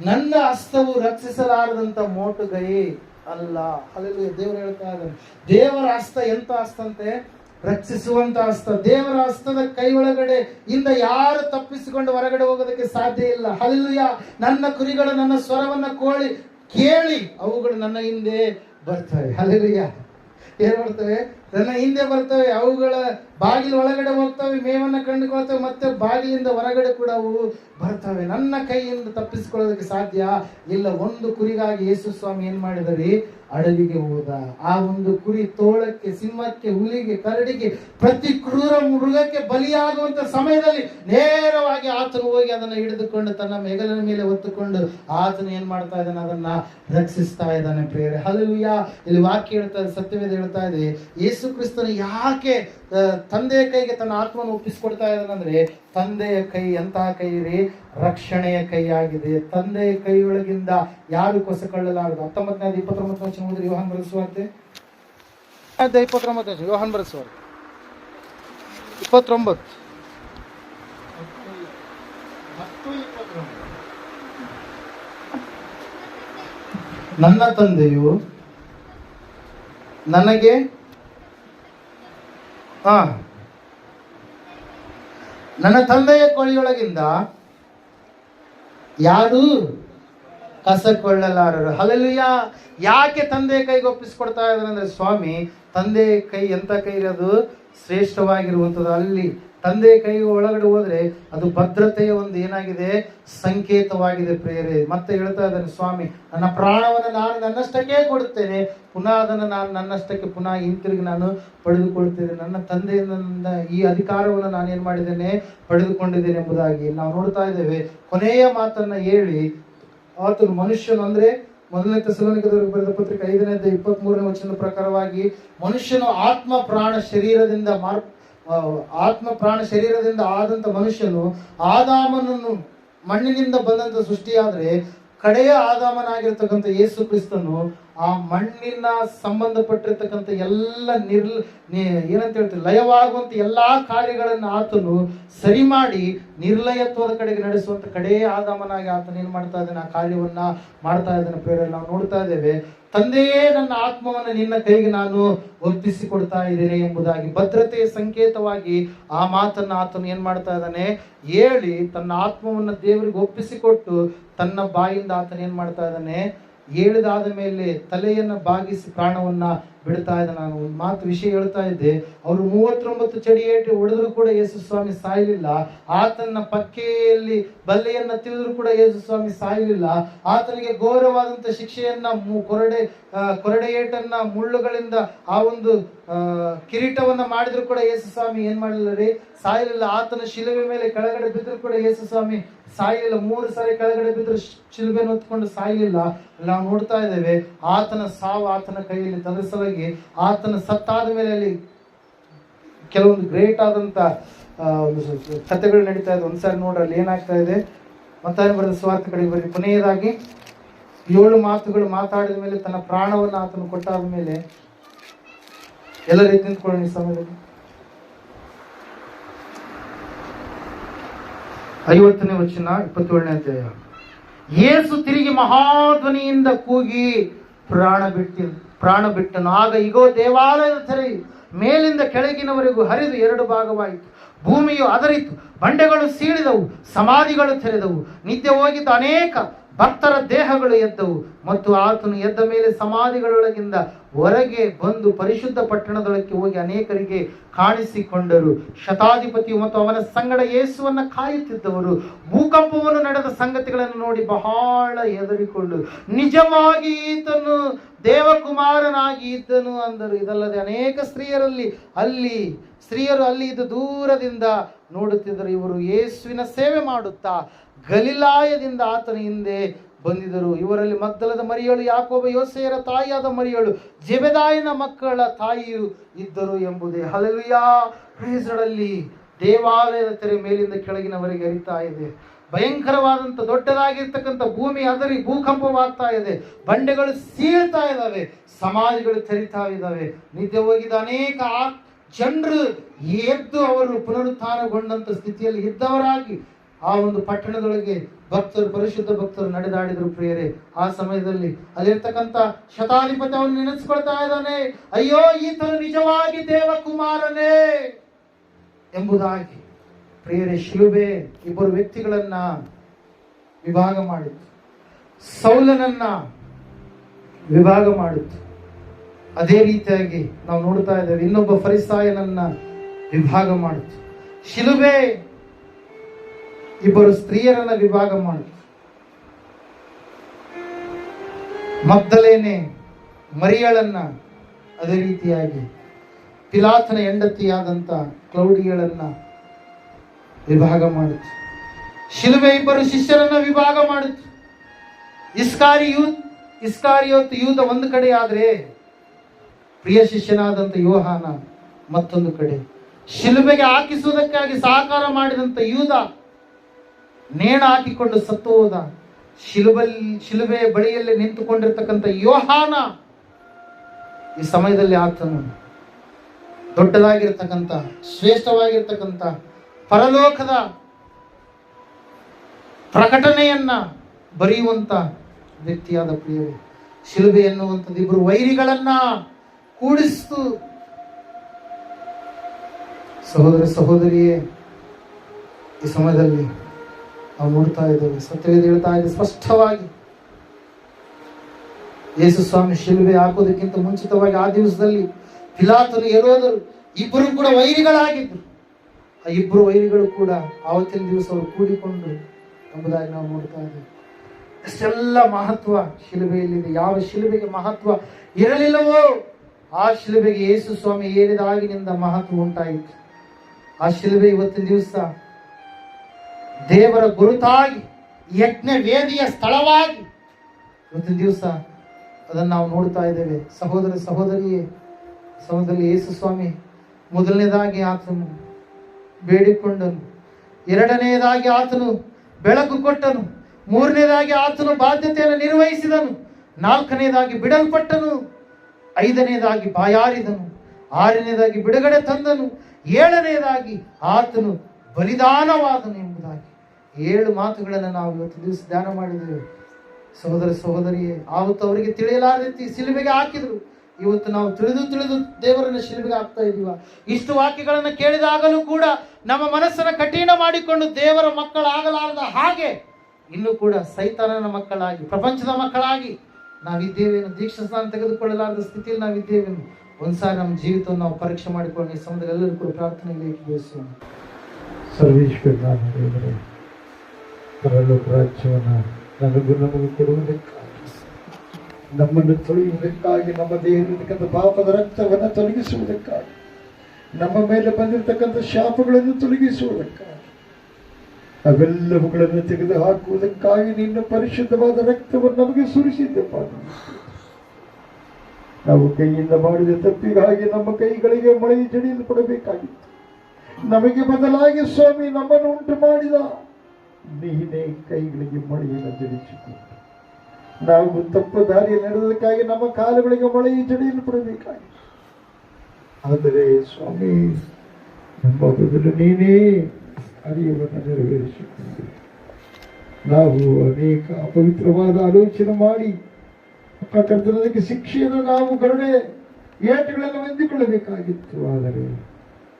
Speaker 1: ನನ್ನ ಹಸ್ತವು ರಕ್ಷಿಸಲಾರದಂತ ಮೋಟುಗೈ ಅಲ್ಲ. ಅಲ್ಲಿ ದೇವರು ಹೇಳ್ತಾ ಇದ್ದಾರೆ ದೇವರ ಹಸ್ತ ಎಂತ ಹಸ್ತ ಅಂತೆ? ರಕ್ಷಿಸುವಂತ ಹಸ್ತ ದೇವರ ಹಸ್ತದ ಕೈ ಒಳಗಡೆ ಇಂದ ಯಾರು ತಪ್ಪಿಸಿಕೊಂಡು ಹೊರಗಡೆ ಹೋಗೋದಕ್ಕೆ ಸಾಧ್ಯ ಇಲ್ಲ. ಅಲ್ಲಿಯ ನನ್ನ ಕುರಿಗಳು ನನ್ನ ಸ್ವರವನ್ನ ಕೋಳಿ, ಕೇಳಿ ಅವುಗಳು ನನ್ನ ಹಿಂದೆ ಬರ್ತವೆ. ಅಲ್ಲಿಯ ಏನ್ ಮಾಡ್ತವೆ? ನನ್ನ ಹಿಂದೆ ಬರ್ತವೆ, ಅವುಗಳ ಬಾಗಿಲು ಒಳಗಡೆ ಹೋಗ್ತವೆ, ಮೇವನ್ನ ಕಂಡುಕೊಳ್ತವೆ ಮತ್ತೆ ಬಾಗಿಲಿಂದ ಹೊರಗಡೆ ಕೂಡ ಅವು ಬರ್ತವೆ. ನನ್ನ ಕೈಯಿಂದ ತಪ್ಪಿಸಿಕೊಳ್ಳೋದಕ್ಕೆ ಸಾಧ್ಯ ಇಲ್ಲ. ಒಂದು ಕುರಿಗಾಗಿ ಯೇಸು ಸ್ವಾಮಿ ಏನ್ ಮಾಡಿದರಿ? ಅಡವಿಗೆ ಹೋದ. ಆ ಒಂದು ಕುರಿ ತೋಳಕ್ಕೆ, ಸಿಂಹಕ್ಕೆ, ಹುಲಿಗೆ, ಕರಡಿಗೆ, ಪ್ರತಿ ಕ್ರೂರ ಮೃಗಕ್ಕೆ ಬಲಿಯಾಗುವಂತ ಸಮಯದಲ್ಲಿ ನೇರವಾಗಿ ಆತನು ಹೋಗಿ ಅದನ್ನ ಹಿಡಿದುಕೊಂಡು ತನ್ನ ಮೆಗಲಿನ ಮೇಲೆ ಹೊತ್ತುಕೊಂಡು ಆತನು ಏನ್ ಮಾಡ್ತಾ ಇದ್ದಾನೆ? ಅದನ್ನ ರಕ್ಷಿಸ್ತಾ ಇದ್ದಾನೆ ಪ್ರೇರೆ ಹಲವು ಇಲ್ಲಿ ವಾಕ್ಯ ಹೇಳ್ತಾ ಇದೆ ಸತ್ಯವೇದ ಹೇಳ್ತಾ ಇದೆ ಯೇಸು ಕ್ರಿಸ್ತನು ಯಾಕೆ ತಂದೆಯ ಕೈಗೆ ತನ್ನ ಆತ್ಮವನ್ನು ಒಪ್ಪಿಸಿಕೊಡ್ತಾ ಇದ್ದಾನಂದ್ರೆ, ತಂದೆಯ ಕೈ ಎಂತಹ ಕೈ ರೀ? ರಕ್ಷಣೆಯ ಕೈ ಆಗಿದೆ. ತಂದೆಯ ಕೈಯೊಳಗಿಂದ ಯಾರು ಕೊಸಕೊಳ್ಳಲಾರದು ಹತ್ತೊಂಬತ್ತನೇ ಇಪ್ಪತ್ತೊಂಬತ್ತು ವರ್ಷ ಹೋದ್ರೆ ಯೋಹನ್ ಬರೆಸುವಂತೆ. ಇಪ್ಪತ್ತೊಂಬತ್ತು ವರ್ಷ ಯೋಹನ್ ಬರೆಸುವ ಇಪ್ಪತ್ತೊಂಬತ್ತು. ನನ್ನ ತಂದೆಯು ನನಗೆ ನನ್ನ ತಂದೆಯ ಕೊಳಿಯೊಳಗಿಂದ ಯಾರು ಕಸಕೊಳ್ಳಲಾರರು. ಅಲ್ಲಲ್ಲಿಯ ಯಾಕೆ ತಂದೆಯ ಕೈಗೆ ಒಪ್ಪಿಸ್ಕೊಡ್ತಾ ಇದ್ದಾರೆ ಅಂದರೆ ಸ್ವಾಮಿ, ತಂದೆಯ ಕೈ ಎಂಥ ಕೈ ಇರೋದು ಶ್ರೇಷ್ಠವಾಗಿರುವಂಥದ್ದು ಅಲ್ಲಿ ತಂದೆಯ ಕೈ ಒಳಗಡೆ ಹೋದ್ರೆ ಅದು ಭದ್ರತೆಯ ಒಂದು ಏನಾಗಿದೆ? ಸಂಕೇತವಾಗಿದೆ ಪ್ರೇರೆ. ಮತ್ತೆ ಹೇಳ್ತಾ ಇದ್ದಾನೆ, ಸ್ವಾಮಿ, ನನ್ನ ಪ್ರಾಣವನ್ನು ನಾನು ನನ್ನಷ್ಟಕ್ಕೆ ಕೊಡುತ್ತೇನೆ. ಪುನಃ ಅದನ್ನು ನಾನು ನನ್ನಷ್ಟಕ್ಕೆ ಪುನಃ ಹಿಂತಿರುಗಿ ನಾನು ಪಡೆದುಕೊಳ್ತೇನೆ. ನನ್ನ ತಂದೆಯಿಂದ ಈ ಅಧಿಕಾರವನ್ನು ನಾನು ಏನ್ ಮಾಡಿದ್ದೇನೆ? ಪಡೆದುಕೊಂಡಿದ್ದೇನೆ ಎಂಬುದಾಗಿ. ನಾವು ನೋಡ್ತಾ ಇದ್ದೇವೆ, ಕೊನೆಯ ಮಾತನ್ನ ಹೇಳಿ, ಆತನು ಮನುಷ್ಯನು ಅಂದ್ರೆ ಮೊದಲನೇ ತೆಸಲೋನಿಕದವರಿಗೆ ಬರೆದ ಪತ್ರಿಕೆ ಐದನೇ ಇಪ್ಪತ್ತ್ ಮೂರನೇ ವಚನದ ಪ್ರಕಾರವಾಗಿ ಮನುಷ್ಯನು ಆತ್ಮ, ಪ್ರಾಣ, ಶರೀರದಿಂದ ಮಾರ್ ಆತ್ಮ ಪ್ರಾಣ ಶರೀರದಿಂದ ಆದಂತ ಮನುಷ್ಯನು ಆದಾಮನನ್ನು ಮಣ್ಣಿನಿಂದ ಬಂದಂತ ಸೃಷ್ಟಿಯಾದ್ರೆ ಕಡೆಯ ಆದಾಮನಾಗಿರ್ತಕ್ಕಂಥ ಯೇಸು ಕ್ರಿಸ್ತನು ಆ ಮಣ್ಣಿನ ಸಂಬಂಧಪಟ್ಟಿರ್ತಕ್ಕಂಥ ಎಲ್ಲ ನಿರ್ಲ ಏನಂತ ಹೇಳ್ತೀವಿ, ಲಯವಾಗುವಂತ ಎಲ್ಲಾ ಕಾರ್ಯಗಳನ್ನು ಆತನು ಸರಿ ಮಾಡಿ ನಿರ್ಲಯತ್ವದ ಕಡೆಗೆ ನಡೆಸುವಂತ ಕಡೆಯ ಆದಾಮನಾಗಿ ಆತನ ಏನ್ ಮಾಡ್ತಾ ಇದ್ದಾನೆ? ಆ ಕಾರ್ಯವನ್ನ ಮಾಡ್ತಾ ಇದ್ದಾನೆ. ಪ್ರೇರಣೆ ನಾವು ನೋಡ್ತಾ ಇದ್ದೇವೆ ತಂದೆಯೇ ನನ್ನ ಆತ್ಮವನ್ನು ನಿನ್ನ ಕೈಗೆ ನಾನು ಒಪ್ಪಿಸಿಕೊಡ್ತಾ ಇದ್ದೇನೆ ಎಂಬುದಾಗಿ ಭದ್ರತೆಯ ಸಂಕೇತವಾಗಿ ಆ ಮಾತನ್ನ ಆತನು ಏನ್ ಮಾಡ್ತಾ ಇದ್ದಾನೆ? ಹೇಳಿ ತನ್ನ ಆತ್ಮವನ್ನ ದೇವರಿಗೆ ಒಪ್ಪಿಸಿಕೊಟ್ಟು ತನ್ನ ಬಾಯಿಂದ ಆತನ ಏನ್ ಮಾಡ್ತಾ ಇದ್ದಾನೆ? ಹೇಳಿದಾದ ಮೇಲೆ ತಲೆಯನ್ನ ಬಾಗಿಸಿ ಪ್ರಾಣವನ್ನ ಬಿಡ್ತಾ ಇದ್ದ ನಾನು ಒಂದು ಮಾತು ವಿಷಯ ಹೇಳ್ತಾ ಇದ್ದೆ. ಅವರು ಮೂವತ್ತೊಂಬತ್ತು ಚಡಿ ಏಟಿ ಹೊಡೆದ್ರು ಕೂಡ ಯೇಸು ಸ್ವಾಮಿ ಸಾಯಲಿಲ್ಲ. ಆತನ ಪಕ್ಕೆಯಲ್ಲಿ ಬಲ್ಲೆಯನ್ನ ತಿಳಿದ್ರು ಕೂಡ ಯೇಸು ಸ್ವಾಮಿ ಸಾಯಲಿಲ್ಲ. ಆತನಿಗೆ ಘೋರವಾದಂತ ಶಿಕ್ಷೆಯನ್ನ ಕೊರಡೆ ಆ, ಕೊರಡೆ ಏಟನ್ನ ಮುಳ್ಳುಗಳಿಂದ ಆ ಒಂದು ಕಿರೀಟವನ್ನ ಮಾಡಿದ್ರು ಕೂಡ ಯೇಸು ಸ್ವಾಮಿ ಏನ್ ಮಾಡಲಿಲ್ಲ ರೀ ಸಾಯಲಿಲ್ಲ. ಆತನ ಶಿಲುಬೆ ಮೇಲೆ ಕೆಳಗಡೆ ಬಿದ್ರು ಕೂಡ ಯೇಸು ಸ್ವಾಮಿ ಸಾಯಲಿಲ್ಲ. ಮೂರು ಸಾರಿ ಕೆಳಗಡೆ ಬಿದ್ರು ಶಿಲುಬೆನ ಹೊತ್ಕೊಂಡು ಸಾಯಲಿಲ್ಲ. ನಾವು ನೋಡ್ತಾ ಇದ್ದೇವೆ ಆತನ ಸಾವು ಆತನ ಕೈಯಲ್ಲಿ ತದಸಲಾಗಿ ಆತನ ಸತ್ತಾದ ಮೇಲೆ ಅಲ್ಲಿ ಕೆಲವೊಂದು ಗ್ರೇಟ್ ಆದಂತ ಕಥೆಗಳು ನಡೀತಾ ಇದೆ. ಒಂದ್ಸಾರಿ ನೋಡ್ರಿ ಅಲ್ಲಿ ಏನಾಗ್ತಾ ಇದೆ? ಮತ್ತೆ ಬರೆದ ಸ್ವಾರ್ಥ ಕಡೆಗೆ ಬರೀ ಕೊನೆಯದಾಗಿ ಏಳು ಮಾತುಗಳು ಮಾತಾಡಿದ ಮೇಲೆ ತನ್ನ ಪ್ರಾಣವನ್ನು ಆತನು ಕೊಟ್ಟಾದ ಮೇಲೆ ಎಲ್ಲ ರೀತಿ ನಿಂತ್ಕೊಳ್ಳಿ ಈ ಸಮಯದಲ್ಲಿ. ಐವತ್ತನೇ ವಚನ, ಇಪ್ಪತ್ತೇಳನೇ ಅಧ್ಯಾಯ. ಏಸು ತಿರುಗಿ ಮಹಾಧ್ವನಿಯಿಂದ ಕೂಗಿ ಪ್ರಾಣ ಬಿಟ್ಟಿ ಪ್ರಾಣ ಬಿಟ್ಟನು. ಆಗ ಇಗೋ, ದೇವಾಲಯದ ಸರಿ ಮೇಲಿಂದ ಕೆಳಗಿನವರೆಗೂ ಹರಿದು ಎರಡು ಭಾಗವಾಯಿತು. ಭೂಮಿಯು ಅದರಿತು. ಬಂಡೆಗಳು ಸೀಳಿದವು. ಸಮಾಧಿಗಳು ತೆರೆದವು. ನಿದ್ದೆ ಹೋಗಿದ್ದ ಅನೇಕ ಭಕ್ತರ ದೇಹಗಳು ಎದ್ದವು ಮತ್ತು ಆತನು ಎದ್ದ ಮೇಲೆ ಸಮಾಧಿಗಳೊಳಗಿಂದ ಹೊರಗೆ ಬಂದು ಪರಿಶುದ್ಧ ಪಟ್ಟಣದೊಳಕ್ಕೆ ಹೋಗಿ ಅನೇಕರಿಗೆ ಕಾಣಿಸಿಕೊಂಡರು. ಶತಾಧಿಪತಿಯು ಮತ್ತು ಅವನ ಸಂಗಡ ಯೇಸುವನ್ನ ಕಾಯುತ್ತಿದ್ದವರು ಭೂಕಂಪವನ್ನು ನಡೆದ ಸಂಗತಿಗಳನ್ನು ನೋಡಿ ಬಹಳ ಹೆದರಿಕೊಂಡು ನಿಜವಾಗಿ ಈತನು ದೇವಕುಮಾರನಾಗಿ ಇದ್ದನು ಅಂದರು. ಇದಲ್ಲದೆ ಅನೇಕ ಸ್ತ್ರೀಯರಲ್ಲಿ ಅಲ್ಲಿ ಸ್ತ್ರೀಯರು ಅಲ್ಲಿ ಇದು ದೂರದಿಂದ ನೋಡುತ್ತಿದ್ದರು. ಇವರು ಯೇಸುವಿನ ಸೇವೆ ಮಾಡುತ್ತಾ ಗಲಿಲಾಯದಿಂದ ಆತನ ಹಿಂದೆ ಬಂದಿದ್ದರು. ಇವರಲ್ಲಿ ಮಗ್ದಲದ ಮರಿಯಳು, ಯಾಕೋಬ, ಯೋಸೆಯರ ತಾಯಿಯಾದ ಮರಿಯಳು, ಜೆಬೆದಾಯಿನ ಮಕ್ಕಳ ತಾಯಿಯು ಇದ್ದರು ಎಂಬುದೇ. ಹಲವಿಯ ಪ್ರೇಸಗಳಲ್ಲಿ ದೇವಾಲಯದ ತೆರೆ ಮೇಲಿಂದ ಕೆಳಗಿನವರೆಗೆ ಹರಿತಾ ಇದೆ. ಭಯಂಕರವಾದಂಥ ದೊಡ್ಡದಾಗಿರ್ತಕ್ಕಂಥ ಭೂಮಿ ಅದರಿ ಭೂಕಂಪವಾಗ್ತಾ ಇದೆ. ಬಂಡೆಗಳು ಸೀಳ್ತಾ ಇದ್ದಾವೆ. ಸಮಾಧಿಗಳು ತೆರಿತಾ ಇದ್ದಾವೆ. ನಿದ್ದೆ ಹೋಗಿದ ಅನೇಕ ಆ- ಜನರು ಎದ್ದು ಅವರು ಪುನರುತ್ಥಾನಗೊಂಡಂತ ಸ್ಥಿತಿಯಲ್ಲಿ ಇದ್ದವರಾಗಿ ಆ ಒಂದು ಪಟ್ಟಣದೊಳಗೆ ಭಕ್ತರು, ಪರಿಶುದ್ಧ ಭಕ್ತರು ನಡೆದಾಡಿದ್ರು ಪ್ರಿಯರೇ. ಆ ಸಮಯದಲ್ಲಿ ಅಲ್ಲಿರ್ತಕ್ಕಂಥ ಶತಾಧಿಪತಿ ಅವನು ನೆನೆಸ್ಕೊಳ್ತಾ ಇದ್ದಾನೆ. ಅಯ್ಯೋ, ಈತನು ನಿಜವಾಗಿ ದೇವಕುಮಾರನೇ ಎಂಬುದಾಗಿ ಪ್ರಿಯರೇ, ಶಿಲುಬೆ ಇಬ್ಬರು ವ್ಯಕ್ತಿಗಳನ್ನ ವಿಭಾಗ ಮಾಡಿತು ಸೌಲನನ್ನ ವಿಭಾಗ ಮಾಡಿತು ಅದೇ ರೀತಿಯಾಗಿ ನಾವು ನೋಡ್ತಾ ಇದ್ದೇವೆ, ಇನ್ನೊಬ್ಬ ಫರಿಸಾಯನನ್ನ ವಿಭಾಗ ಮಾಡಿತು ಶಿಲುಬೆ ಇಬ್ಬರು ಸ್ತ್ರೀಯರನ್ನ ವಿಭಾಗ ಮಾಡಿತು ಮಗ್ದಲೇನೆ ಮರಿಯಳನ್ನ ಅದೇ ರೀತಿಯಾಗಿ ಪಿಲಾತನ ಹೆಂಡತಿಯಾದಂತ ಕ್ಲೌಡಿಗಳನ್ನ ವಿಭಾಗ ಮಾಡಿತು ಶಿಲುಬೆ ಇಬ್ಬರು ಶಿಷ್ಯರನ್ನ ವಿಭಾಗ ಮಾಡಿತು ಇಸ್ಕಾರಿ ಯೂತ್ ಇಸ್ಕಾರಿಯೋತ್ ಯೂದ ಒಂದು ಕಡೆ ಆದ್ರೆ ಪ್ರಿಯ ಶಿಷ್ಯನಾದಂಥ ಯೋಹಾನ ಮತ್ತೊಂದು ಕಡೆ, ಶಿಲುಬೆಗೆ ಹಾಕಿಸುವುದಕ್ಕಾಗಿ ಸಹಕಾರ ಮಾಡಿದಂಥ ಯೂದ, ನೇಣ ಹಾಕಿಕೊಂಡು ಸತ್ತು ಹೋದ. ಶಿಲುಬೆ ಬಳಿಯಲ್ಲಿ ನಿಂತುಕೊಂಡಿರ್ತಕ್ಕಂಥ ಯೋಹಾನ ಈ ಸಮಯದಲ್ಲಿ ಆತನು ದೊಡ್ಡದಾಗಿರ್ತಕ್ಕಂಥ, ಶ್ರೇಷ್ಠವಾಗಿರ್ತಕ್ಕಂಥ ಪರಲೋಕದ ಪ್ರಕಟಣೆಯನ್ನ ಬರೆಯುವಂಥ ವ್ಯಕ್ತಿಯಾದ ಪ್ರಿಯವೇ. ಶಿಲುಬೆ ಎನ್ನುವಂಥದ್ದು ಇಬ್ಬರು ವೈರಿಗಳನ್ನ ಕೂಡಿಸ್ತು. ಸಹೋದರ ಸಹೋದರಿಯೇ, ಈ ಸಮಯದಲ್ಲಿ ನಾವು ನೋಡ್ತಾ ಇದ್ದೇವೆ, ಸತ್ಯವೇದ ಹೇಳ್ತಾ ಇದೆ ಸ್ಪಷ್ಟವಾಗಿ. ಯೇಸು ಸ್ವಾಮಿ ಶಿಲುಬೆ ಹಾಕೋದಕ್ಕಿಂತ ಮುಂಚಿತವಾಗಿ ಆ ದಿವಸದಲ್ಲಿ ಪಿಲಾತನು ಎರೋದರು ಇಬ್ಬರು ಕೂಡ ವೈರಿಗಳಾಗಿದ್ದರು. ಆ ಇಬ್ಬರು ವೈರಿಗಳು ಕೂಡ ಆವತ್ತಿನ ದಿವಸ ಅವರು ಕೂಡಿಕೊಂಡು ಎಂಬುದಾಗಿ ನಾವು ನೋಡ್ತಾ ಇದ್ದೇವೆ. ಅಷ್ಟೆಲ್ಲ ಮಹತ್ವ ಶಿಲುಬೆಯಲ್ಲಿದೆ. ಯಾವ ಶಿಲುಬೆಗೆ ಮಹತ್ವ ಇರಲಿಲ್ಲವೋ? ಆ ಶಿಲುಬೆಗೆ ಯೇಸು ಸ್ವಾಮಿ ಏರಿದಾಗಿನಿಂದ ಮಹತ್ವ ಉಂಟಾಯಿತು. ಆ ಶಿಲುಬೆ ಇವತ್ತಿನ ದಿವಸ ದೇವರ ಗುರುತಾಗಿ ಯಜ್ಞ ವೇದಿಯ ಸ್ಥಳವಾಗಿ ಇವತ್ತಿನ ದಿವಸ ಅದನ್ನು ನಾವು ನೋಡ್ತಾ ಇದ್ದೇವೆ. ಸಹೋದರ ಸಹೋದರಿಯೇ ಸಹೋದರಿ ಯೇಸು ಸ್ವಾಮಿ ಮೊದಲನೇದಾಗಿ ಆತನು ಬೇಡಿಕೊಂಡನು. ಎರಡನೆಯದಾಗಿ ಆತನು ಬೆಳಕು ಕೊಟ್ಟನು. ಮೂರನೇದಾಗಿ ಆತನು ಬಾಧ್ಯತೆಯನ್ನು ನಿರ್ವಹಿಸಿದನು. ನಾಲ್ಕನೇದಾಗಿ ಬಿಡಲ್ಪಟ್ಟನು. ಐದನೇದಾಗಿ ಬಾಯಾರಿದನು, ಆರನೇದಾಗಿ ಬಿಡುಗಡೆ ತಂದನು, ಏಳನೇದಾಗಿ ಆತನು ಬಲಿದಾನವಾದನು ಎಂಬುದಾಗಿ. ಏಳು ಮಾತುಗಳನ್ನು ನಾವು ಇವತ್ತು ದಿವಸ ಧ್ಯಾನ ಮಾಡಿದ್ದೇವೆ. ಸಹೋದರ ಸಹೋದರಿಯೇ, ಆವತ್ತು ಅವರಿಗೆ ತಿಳಿಯಲಾರದಂತೆ ಸಿಲುಬೆಗೆ ಹಾಕಿದ್ರು. ಇವತ್ತು ನಾವು ತಿಳಿದು ತಿಳಿದು ದೇವರನ್ನ ಶಿಲುಬೆಗೆ ಹಾಕ್ತಾ ಇದೀವ ಇಷ್ಟು ವಾಕ್ಯಗಳನ್ನು ಕೇಳಿದಾಗಲೂ ಕೂಡ ನಮ್ಮ ಮನಸ್ಸನ್ನು ಕಠಿಣ ಮಾಡಿಕೊಂಡು ದೇವರ ಮಕ್ಕಳಾಗಲಾರದ ಹಾಗೆ, ಇನ್ನು ಕೂಡ ಸೈತಾನನ ಮಕ್ಕಳಾಗಿ, ಪ್ರಪಂಚದ ಮಕ್ಕಳಾಗಿ ನಾವಿದ್ದೇವೇನು ದೀಕ್ಷಾ ಸ್ನಾನ ತೆಗೆದುಕೊಳ್ಳಲಾರದ ಸ್ಥಿತಿಯಲ್ಲಿ ನಾವಿದ್ದೇವೇನು ಒಂದ್ಸಾರಿ ನಮ್ಮ ಜೀವಿತವನ್ನು ನಾವು ಪರೀಕ್ಷೆ ಮಾಡಿಕೊಂಡು ಈ ಎಲ್ಲರೂ ಕೂಡ ಪ್ರಾರ್ಥನೆ ಏಕೀಭವಿಸೋಣ
Speaker 2: ಸರ್ವೇಶ್ವರ ರಾಜ್ಯವನ್ನು ನಮ್ಮನ್ನು ತೊಳೆಯುವುದಕ್ಕಾಗಿ, ನಮ್ಮ ದೇಹದಲ್ಲಿರ್ತಕ್ಕಂಥ ಪಾಪದ ರಕ್ತವನ್ನು ತೊಲಗಿಸುವುದಕ್ಕಾಗಿ, ನಮ್ಮ ಮೇಲೆ ಬಂದಿರತಕ್ಕಂಥ ಶಾಪಗಳನ್ನು ತೊಲಗಿಸುವುದಕ್ಕಾಗಿ ಅವೆಲ್ಲವುಗಳನ್ನು ತೆಗೆದು ಹಾಕುವುದಕ್ಕಾಗಿ ನಿನ್ನ ಪರಿಶುದ್ಧವಾದ ರಕ್ತವನ್ನು ನಮಗೆ ಸುರಿಸಿದ್ದೆಪ್ಪ ನಾವು ಕೈಯಿಂದ ಮಾಡಿದ ತಪ್ಪಿಗಾಗಿ ನಮ್ಮ ಕೈಗಳಿಗೆ ಮಳೆ ಜಡಿಯಲು ಕೊಡಬೇಕಾಗಿತ್ತು ನಮಗೆ ಬದಲಾಗಿ ಸ್ವಾಮಿ ನಮ್ಮನ್ನು ಉಂಟು ಮಾಡಿದ. ನೀನೇ ಕೈಗಳಿಗೆ ಮಳೆಯನ್ನು ಜಡಿಸಿಕೊಂಡು. ನಾವು ತಪ್ಪು ದಾರಿ ನಡೆದಕ್ಕಾಗಿ ನಮ್ಮ ಕಾಲುಗಳಿಗೆ ಮಳೆ ಜಡಿಯಲು ಕೊಡಬೇಕಾಗಿತ್ತು ಆದರೆ ಸ್ವಾಮಿ, ನಮ್ಮ ಬದಲು ನೀನೇ ಕಾರ್ಯವನ್ನು ನೆರವೇರಿಸಿಕೊಂಡು ನಾವು ಅನೇಕ ಅಪವಿತ್ರವಾದ ಆಲೋಚನೆ ಮಾಡಿ ಕರ್ತನದಕ್ಕೆ ಶಿಕ್ಷೆಯನ್ನು ನಾವು ಕರುಣೆ ಏಟುಗಳನ್ನು ಹೊಂದಿಕೊಳ್ಳಬೇಕಾಗಿತ್ತು. ಆದರೆ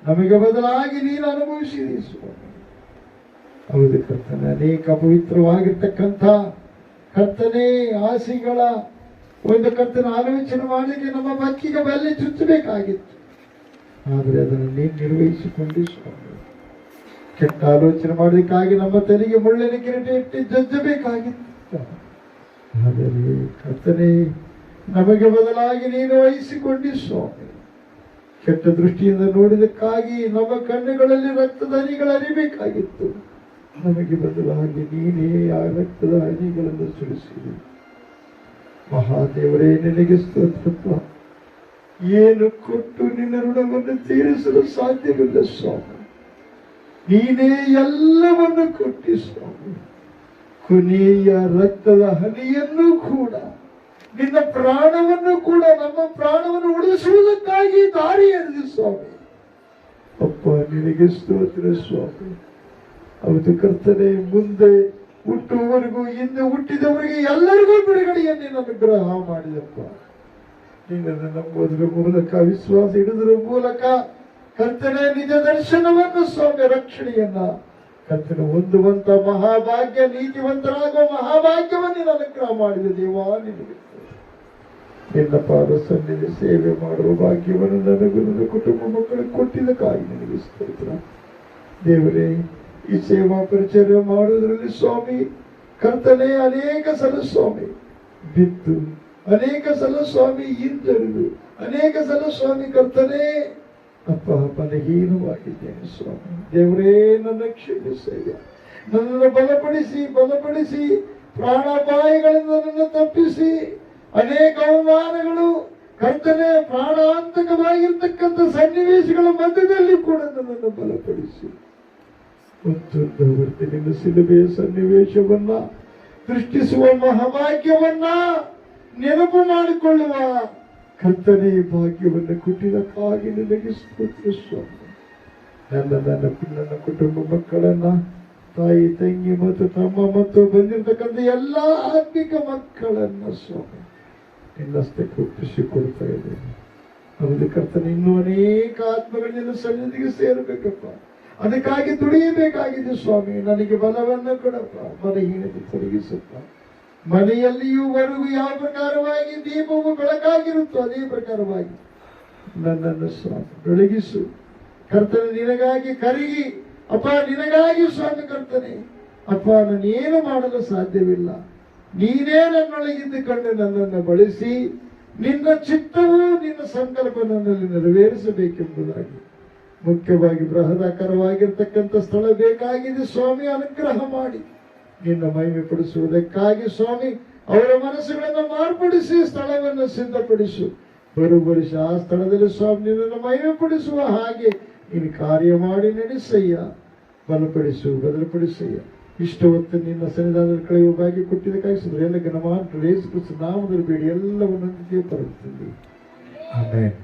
Speaker 2: ನಮಗೆ ಬದಲಾಗಿ ನೀನು ಅನುಭವಿಸಿದೆ ಹೌದು ಕರ್ತನೆ, ಅನೇಕ ಅಪವಿತ್ರವಾಗಿರ್ತಕ್ಕಂಥ ಕರ್ತನೆ ಆಸೆಗಳ ಒಂದು ಕರ್ತನ ಆಲೋಚನೆ ಮಾಡಲಿಕ್ಕೆ ನಮ್ಮ ಬಕ್ಕಿಗೆ ಬಲ್ಲಿ ಚುಚ್ಚಬೇಕಾಗಿತ್ತು. ಆದರೆ ಅದನ್ನು ನೀನು ನಿರ್ವಹಿಸಿಕೊಂಡು ಕೆಟ್ಟ ಆಲೋಚನೆ ಮಾಡೋದಕ್ಕಾಗಿ ನಮ್ಮ ತಲೆಗೆ ಮುಳ್ಳಿನ ಕಿರೀಟ ಇಟ್ಟು ಜಜ್ಜಬೇಕಾಗಿತ್ತು. ಆದರೆ ಕರ್ತನೆ, ನಮಗೆ ಬದಲಾಗಿ ನೀನು ವಹಿಸಿಕೊಂಡಿ ಸ್ವಾಮಿ. ಕೆಟ್ಟ ದೃಷ್ಟಿಯಿಂದ ನೋಡಿದಕ್ಕಾಗಿ ನಮ್ಮ ಕಣ್ಣುಗಳಲ್ಲಿ ರಕ್ತದ ಹನಿಗಳು ಅರಿಬೇಕಾಗಿತ್ತು ನಮಗೆ ಬದಲಾಗಿ ನೀನೇ ಆ ರಕ್ತದ ಹನಿಗಳನ್ನು ಸುರಿಸಿದೆ. ಮಹಾದೇವರೇ, ನಿನಗೆ ಸ್ತೋತ್ರತ್ವ ಏನು ಕೊಟ್ಟು ನಿನ್ನ ಋಣವನ್ನು ತೀರಿಸಲು ಸಾಧ್ಯವಿಲ್ಲ ಸ್ವಾಮಿ. ನೀನೇ ಎಲ್ಲವನ್ನು ಕೊಟ್ಟಿ ಸ್ವಾಮಿ ಕೊನೆಯ ರಕ್ತದ ಹನಿಯನ್ನು ಕೂಡ, ನಿನ್ನ ಪ್ರಾಣವನ್ನು ಕೂಡ, ನಮ್ಮ ಪ್ರಾಣವನ್ನು ಉಳಿಸುವುದಕ್ಕಾಗಿ ದಾರಿ ಎರೆದು ಸ್ವಾಮಿ. ಅಪ್ಪ, ನಿನಗೆ ಸ್ತೋತ್ರ ಸ್ವಾಮಿ. ಅವತ್ತು ಕರ್ತನೆ, ಮುಂದೆ ಹುಟ್ಟುವವರೆಗೂ, ಹಿಂದೆ ಹುಟ್ಟಿದವರಿಗೆ ಎಲ್ಲರಿಗೂ ಬಿಡುಗಡೆಯನ್ನು ನೀನು ಅನುಗ್ರಹ ಮಾಡಿದಪ್ಪ. ನೀನನ್ನು ನಂಬುವುದರ ಮೂಲಕ, ವಿಶ್ವಾಸ ಇಡುವುದರ ಮೂಲಕ ಕರ್ತನೆ ನಿಜ ದರ್ಶನವನ್ನು ಸ್ವಾಮಿ ರಕ್ಷಣೆಯನ್ನ. ಕರ್ತನ ಹೊಂದುವಂತ ಮಹಾಭಾಗ್ಯ, ನೀತಿವಂತರಾಗುವ ಮಹಾಭಾಗ್ಯವನ್ನು ನೀನು ಅನುಗ್ರಹ ಮಾಡಿದ ದೇವಾ, ನಿನಗೆ. ನಿನ್ನ ಪಾದ ಸನ್ನಿಧಿ ಸೇವೆ ಮಾಡುವ ಭಾಗ್ಯವನ್ನು ನನಗೂ ನನ್ನ ಕುಟುಂಬ ಮಕ್ಕಳಿಗೆ ಕೊಟ್ಟಿದ್ದಕ್ಕಾಗಿ ನಿನಗೆ ಸ್ತೋತ್ರ. ದೇವರೇ, ಈ ಸೇವಾ ಪರಿಚಯ ಮಾಡುವುದರಲ್ಲಿ ಸ್ವಾಮಿ, ಕರ್ತನೆ ಅನೇಕ ಸಲ ಸ್ವಾಮಿ, ಬಿದ್ದು ಅನೇಕ ಸಲ ಸ್ವಾಮಿ ಹಿಂಜರಿದು, ಅನೇಕ ಸಲ ಸ್ವಾಮಿ ಕರ್ತನೆ ಅಪ್ಪ ಬಲಹೀನವಾಗಿದ್ದೇನೆ ಸ್ವಾಮಿ. ದೇವರೇ, ನನ್ನ ಕ್ಷಮಿಸಯ್ಯ. ನನ್ನನ್ನು ಬಲಪಡಿಸಿ ಬಲಪಡಿಸಿ, ಪ್ರಾಣಾಪಾಯಗಳಿಂದ ನನ್ನ ತಪ್ಪಿಸಿ, ಅನೇಕ ಅವಮಾನಗಳು, ಕರ್ತನೆ, ಪ್ರಾಣಾಂತಕವಾಗಿರ್ತಕ್ಕಂಥ ಸನ್ನಿವೇಶಗಳ ಮಧ್ಯದಲ್ಲಿ ಕೂಡ ನನ್ನನ್ನು ಬಲಪಡಿಸಿ. ನಿನ್ನ ಸಿಲುಬೆಯ ಸನ್ನಿವೇಶವನ್ನ, ಸೃಷ್ಟಿಸುವ ಮಹಾಭಾಗ್ಯವನ್ನ ನೆನಪು ಮಾಡಿಕೊಳ್ಳುವ ಕರ್ತನೆ ಭಾಗ್ಯವನ್ನು ಕೊಟ್ಟಿದ್ದಕ್ಕಾಗಿ ನಿನಗೆ ಸ್ತೋತ್ರ ಸ್ವಾಮಿ. ನನ್ನ ನನ್ನ ನನ್ನ ಕುಟುಂಬ ಮಕ್ಕಳನ್ನ, ತಾಯಿ, ತಂಗಿ ಮತ್ತು ತಮ್ಮ ಮತ್ತು ಬಂದಿರತಕ್ಕಂಥ ಎಲ್ಲ ಆತ್ಮಿಕ ಮಕ್ಕಳನ್ನ ಸ್ವಾಮಿ ನಿನ್ನಷ್ಟಕ್ಕೆ ಕೃಪಿಸಿ ಕೊಡ್ತಾ ಇದ್ದೇನೆ. ಹೌದು ಕರ್ತನೆ, ಇನ್ನೂ ಅನೇಕ ಆತ್ಮಗಳನ್ನ ನಿನ್ನ ಸನ್ನಿಧಿಗೆ ಸೇರಬೇಕಪ್ಪ. ಅದಕ್ಕಾಗಿ ದುಡಿಯಬೇಕಾಗಿದೆ ಸ್ವಾಮಿ. ನನಗೆ ಬಲವನ್ನು ಕೊಡಪ್ಪ. ಬಲಹೀನತೆ ತೊಲಗಿಸಪ್ಪ ಮನೆಯಲ್ಲಿಯೂ ವರೆಗೂ ಯಾವ ಪ್ರಕಾರವಾಗಿ? ದೀಪವು ಬೆಳಕಾಗಿರುತ್ತೋ ಅದೇ ಪ್ರಕಾರವಾಗಿ. ನನ್ನನ್ನು ಸ್ವಾಮಿ, ಬೆಳಗಿಸು. ಕರ್ತನೆ ನಿನಗಾಗಿ ಕರಗಿ. ಅಪ್ಪ, ನಿನಗಾಗಿ ಸ್ವಾಮಿ ಕರ್ತನೆ. ಅಪ್ಪ ನಾನೇನು ಮಾಡಲು ಸಾಧ್ಯವಿಲ್ಲ. ನೀನೇ ನನ್ನೊಳಗಿದ್ದುಕೊಂಡು ನನ್ನನ್ನು ಬಳಸಿ, ನಿನ್ನ ಚಿತ್ತವು ನಿನ್ನ ಸಂಕಲ್ಪ ನನ್ನಲ್ಲಿ ನೆರವೇರಿಸಬೇಕೆಂಬುದಾಗಿ. ಮುಖ್ಯವಾಗಿ ಬೃಹದಾಕರವಾಗಿರ್ತಕ್ಕಂಥ ಸ್ಥಳ ಬೇಕಾಗಿದೆ ಸ್ವಾಮಿ, ಅನುಗ್ರಹ ಮಾಡಿ. ನಿನ್ನ ಮಹಿಮೆ ಪಡಿಸುವುದಕ್ಕಾಗಿ ಸ್ವಾಮಿ, ಅವರ ಮನಸ್ಸುಗಳನ್ನು ಮಾರ್ಪಡಿಸಿ ಸ್ಥಳವನ್ನು ಸಿದ್ಧಪಡಿಸು. ಬರುಬರಿಸಿ ಆ ಸ್ಥಳದಲ್ಲಿ ಸ್ವಾಮಿ, ನಿನ್ನನ್ನು ಮಹಿಮೆ ಪಡಿಸುವ ಹಾಗೆ ನೀನು ಕಾರ್ಯ ಮಾಡಿ ನಡೆಸಯ್ಯ. ಬಲಪಡಿಸು, ಬದಲಪಡಿಸಯ್ಯ. ಇಷ್ಟು ಹೊತ್ತು ನಿನ್ನ ಸನ್ನಿಧಾನದಲ್ಲಿ ಕಳೆಯುವ ಭಾಗ್ಯ ಕೊಟ್ಟಿದ್ದಕ್ಕಾಗಿ ಸುಂದರ, ಎಲ್ಲ ಯೇಸು ಕೃಷ್ಣ ನಾಮದಲ್ಲಿ ಬೇಡಿ, ಎಲ್ಲವನ್ನು ಪರಸ್ತೀನಿ ಆಮೇಲೆ